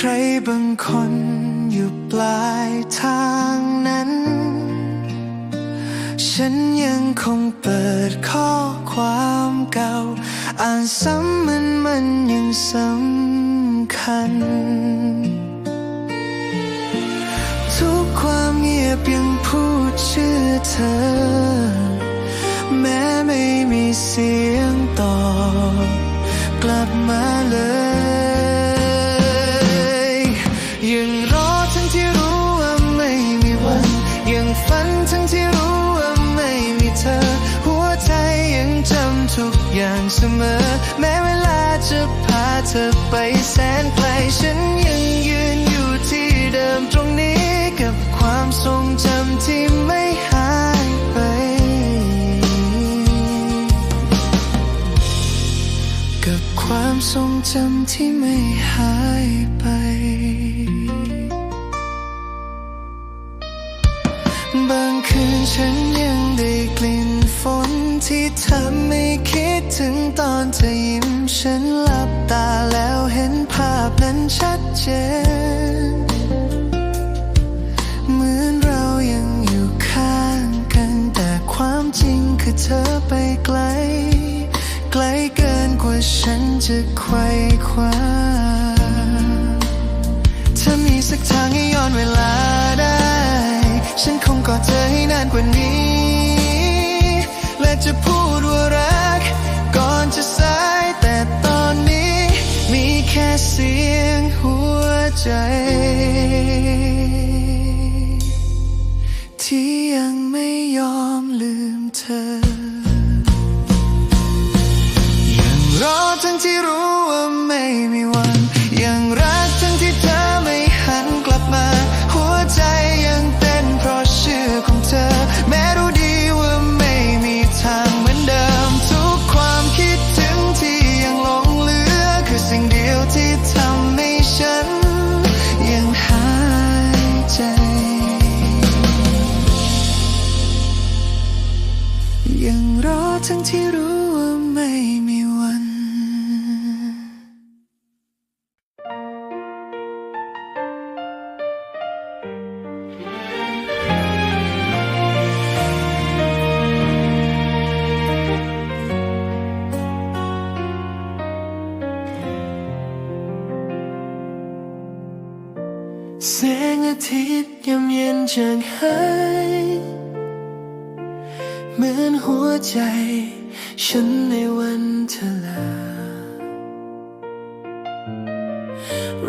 ใครบางคนอยู่ปลายทางนั้น ฉันยังคงเปิดข้อความเก่า อ่านซ้ำมันมันยังสำคัญ ทุกความเงียบยังพูดชื่อเธอ แม้ไม่มีเสียงตอบกลับมาเลย มอ แม้เวลาจะพาเธอไปแสนไกล ฉันยังยืนอยู่ที่เดิมตรงนี้กับความทรงจำที่ไม่หายไป กับความทรงจำที่ไม่หายไป คืนฉันยังได้กลิ่นฝนที่ทำให้คิดถึงตอนเธอยิ้มฉันหลับตาแล้วเห็นภาพนั้นชัดเจน เหมือนเรายังอยู่ข้างกัน แต่ความจริงคือเธอไปไกล ไกลเกินกว่าฉันจะไขว่คว้าถ้ามีสักทางให้ย้อนเวลาได้ ฉันคงกอดเธอ กว่านี้ และจะพูดว่ารัก ก่อนจะสายแต่ตอนนี้ มีแค่เสียงหัวใจ ที่ยังไม่ยอมลืมเธอ ยังรอทั้งที่รู้ แสงอาทิตย์ยามเย็นจางหายเหมือนหัวใจ ฉันในวันเธอลา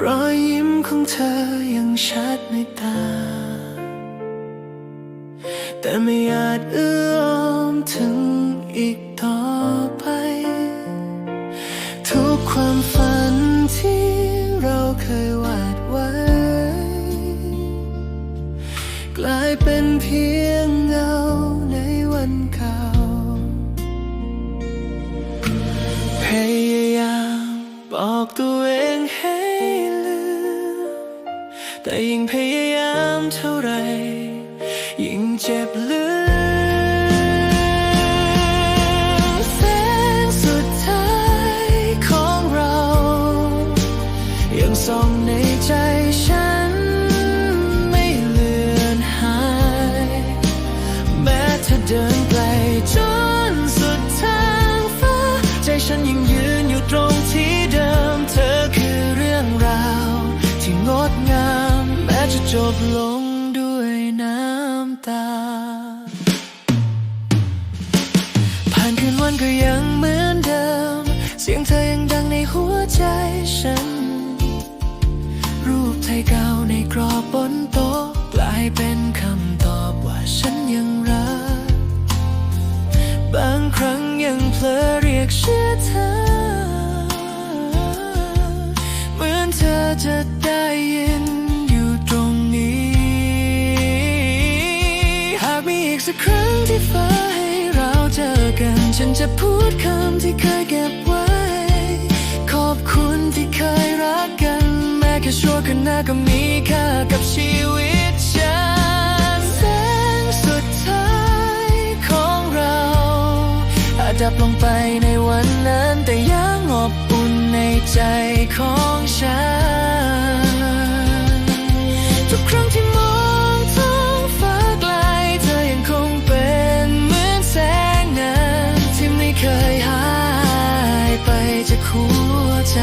รอยยิ้มของเธอยังชัดในตา แต่ไม่อาจเอื้อมถึง ลงด้วยน้ำตา ผ่านคืนวันก็ยังเหมือนเดิม เสียงเธอยังดังในหัวใจฉัน รูปไทยเก่าในกรอบบนโต๊ะกลายเป็นคำตอบว่าฉันยังรัก บางครั้งยังเผลอเรียกชื่อเธอ ที่ฝ้าให้เราเจอกัน ฉันจะพูดคำที่เคยเก็บไว้ ขอบคุณที่เคยรักกัน แม้แค่ชั่วขณะก็มีค่ากับชีวิตฉันแสงสุดท้ายของเรา อาจดับลงไปในวันนั้นแต่ยังอบอุ่นในใจของฉัน ทุกครั้งที่ หัวใจ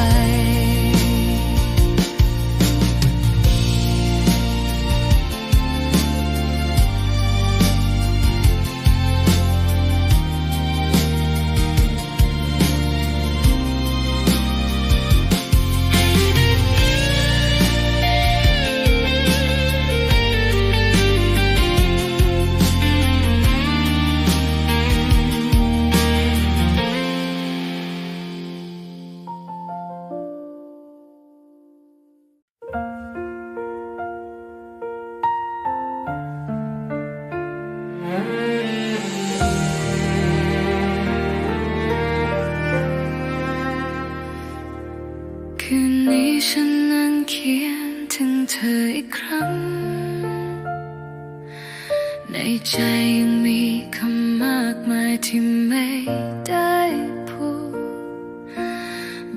เขียนถึงเธออีกครั้ง ในใจยังมีคำมากมายที่ไม่ได้พูด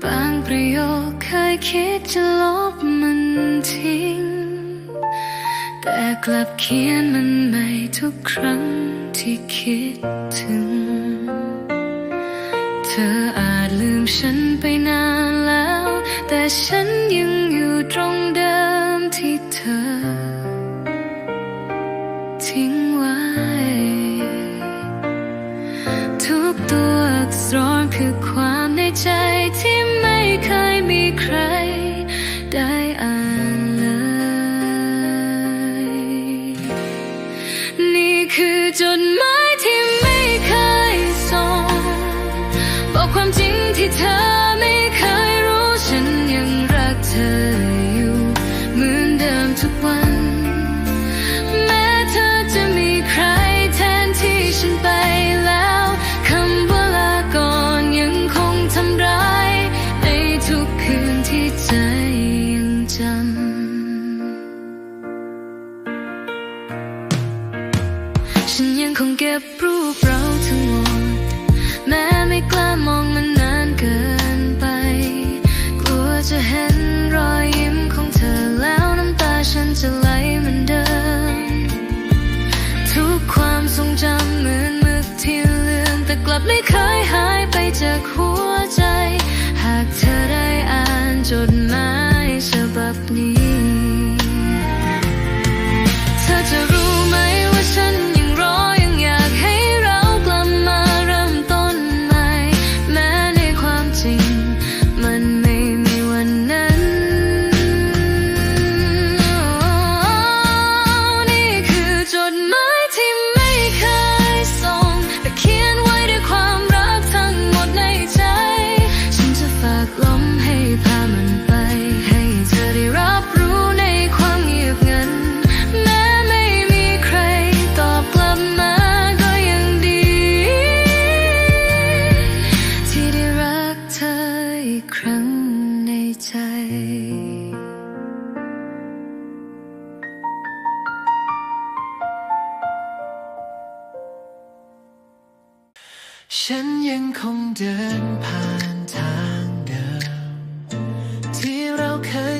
บางประโยคเคยคิดจะลบมันทิ้ง แต่กลับเขียนมันใหม่ทุกครั้งที่คิดถึง เธออาจลืมฉัน ไม่เคยหายไปจากหัวใจ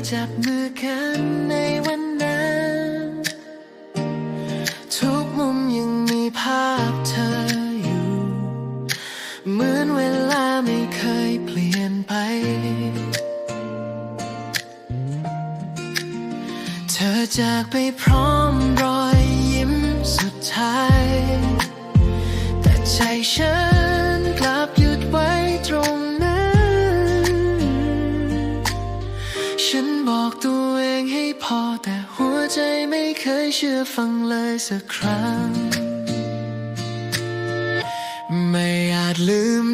จับมือกันในวันนั้น ทุกมุมยังมีภาพเธออยู่ เหมือนเวลาไม่เคยเปลี่ยนไป เธอจากไปพร้อม พอแต่หัวใจไม่เคยเชื่อฟังเลยสักครั้ง ไม่อาจลืม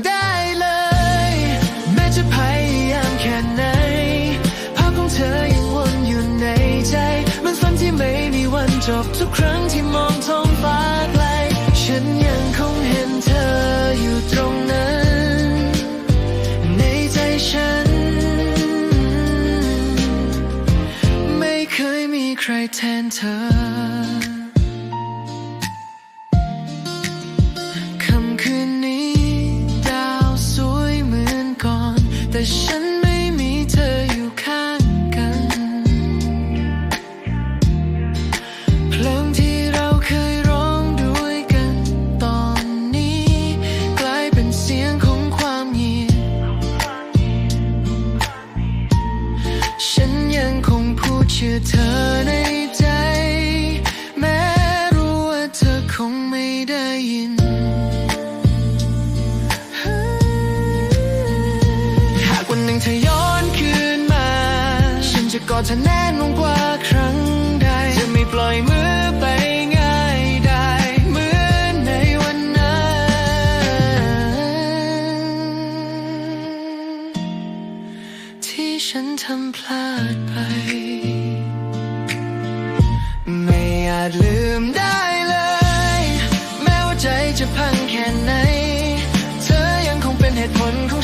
ยิน หากวันหนึ่งเธอย้อนคืนมา ฉันจะกอดเธอแน่นกว่าครั้งใด จะไม่ปล่อยมือไปง่ายได้เหมือนในวันนั้น ที่ฉันทำพลาดไป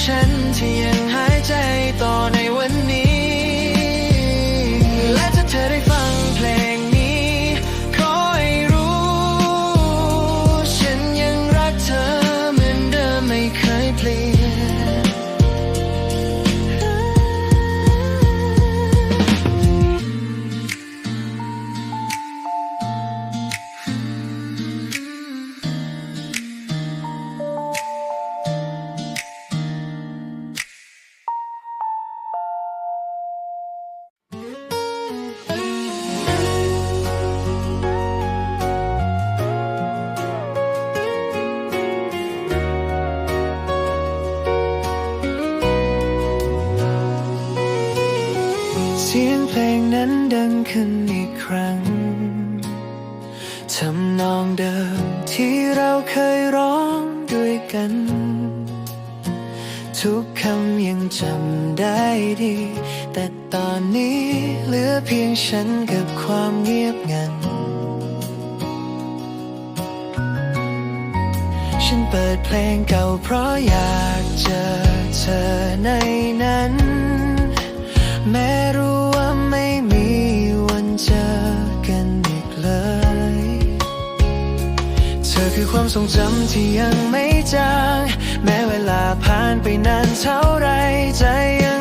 ฉันที่ยังหายใจต่อในวัน เหลือเพียงฉันกับความเงียบงัน ฉันเปิดเพลงเก่าเพราะอยากเจอเธอในนั้น แม้รู้ว่าไม่มีวันเจอกันอีกเลย เธอคือความทรงจำที่ยังไม่จาง แม้เวลาผ่านไปนานเท่าไรใจยัง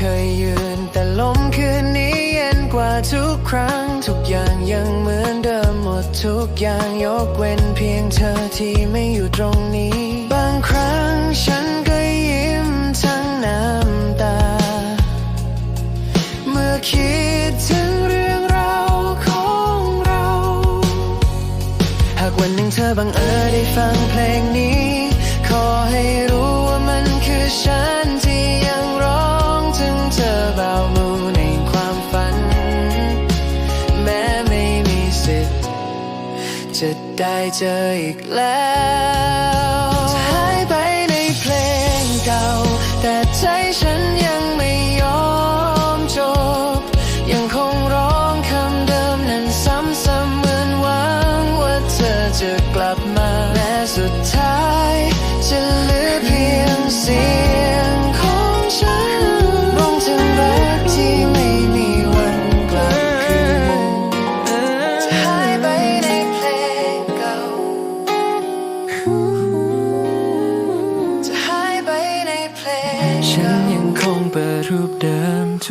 เคยยืน แต่ลมคืนนี้เย็นกว่าทุกครั้ง ทุกอย่างยังเหมือนเดิมหมดทุกอย่างยกเว้นเพียงเธอที่ไม่อยู่ตรงนี้ จะได้เจออีกแล้ว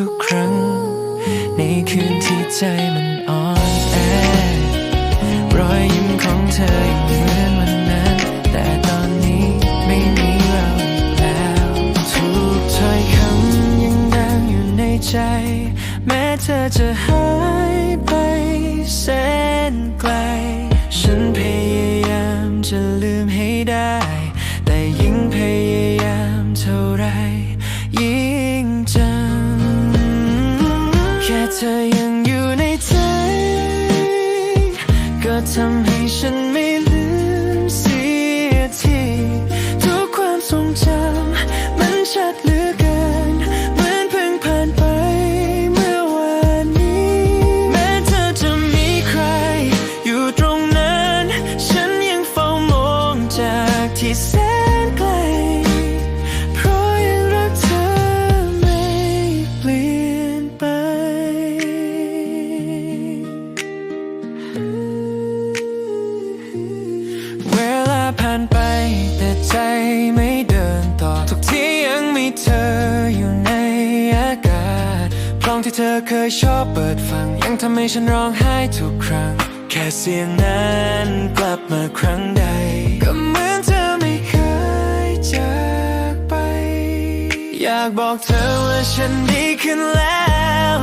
ทุกครั้ง ในคืนที่ใจมันอ่อนแอรอยยิ้มของเธอยังเหมือนวันนั้น แต่ตอนนี้ไม่มีเราอีกแล้วทุกถ้อยคำยังดังอยู่ในใจ แม้เธอจะหายไปแสนไกล ฉันพยายามจะลืมให้ได้ แต่ยิ่งพยายามเท่าไร เธอยังอยู่ในใจ ก็ทำให้ฉันไม่ ฉันร้องไห้ทุกครั้ง แค่เสียงนั้นกลับมาครั้งใด ก็เหมือนเธอไม่เคยจากไป อยากบอกเธอว่าฉันดีขึ้นแล้ว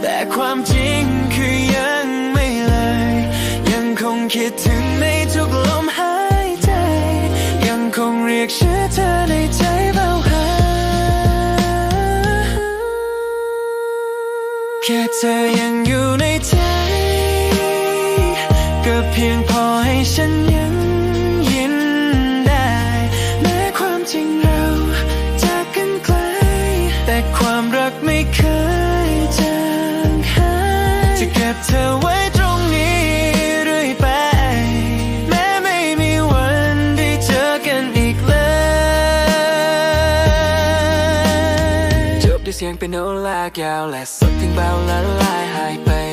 แต่ความจริงคือยังไม่เลย ยังคงคิดถึงในทุกลมหายใจ ยังคงเรียกชื่อเธอในใจเบาหาแค่เธอยัง ในใจ ก็เพียงพอให้ฉัน เสียงเป็นโนลากยาวและสดถึงเบาละลายหายไป